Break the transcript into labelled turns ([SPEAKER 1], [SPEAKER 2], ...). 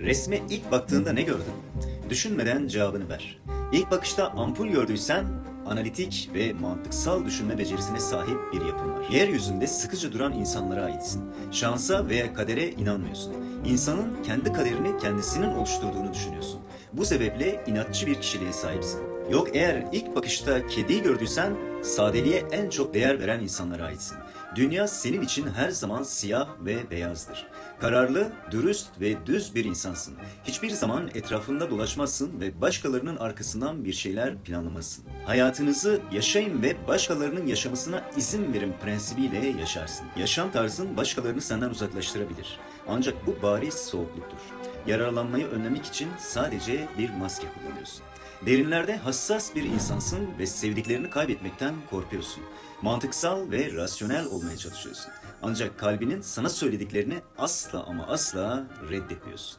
[SPEAKER 1] Resme ilk baktığında ne gördün? Düşünmeden cevabını ver. İlk bakışta ampul gördüysen analitik ve mantıksal düşünme becerisine sahip bir yapın var. Yeryüzünde sıkıcı duran insanlara aitsin. Şansa veya kadere inanmıyorsun. İnsanın kendi kaderini kendisinin oluşturduğunu düşünüyorsun. Bu sebeple inatçı bir kişiliğe sahipsin. Yok eğer ilk bakışta kediyi gördüysen sadeliğe en çok değer veren insanlara aitsin. Dünya senin için her zaman siyah ve beyazdır. Kararlı, dürüst ve düz bir insansın. Hiçbir zaman etrafında dolaşmazsın ve başkalarının arkasından bir şeyler planlamazsın. Hayatınızı yaşayın ve başkalarının yaşamasına izin verin prensibiyle yaşarsın. Yaşam tarzın başkalarını senden uzaklaştırabilir. Ancak bu bariz soğukluktur. Yararlanmayı önlemek için sadece bir maske kullanıyorsun. Derinlerde hassas bir insansın ve sevdiklerini kaybetmekten korkuyorsun. Mantıksal ve rasyonel olmaya çalışıyorsun. Ancak kalbinin sana söylediklerini asla ama asla reddetmiyorsun.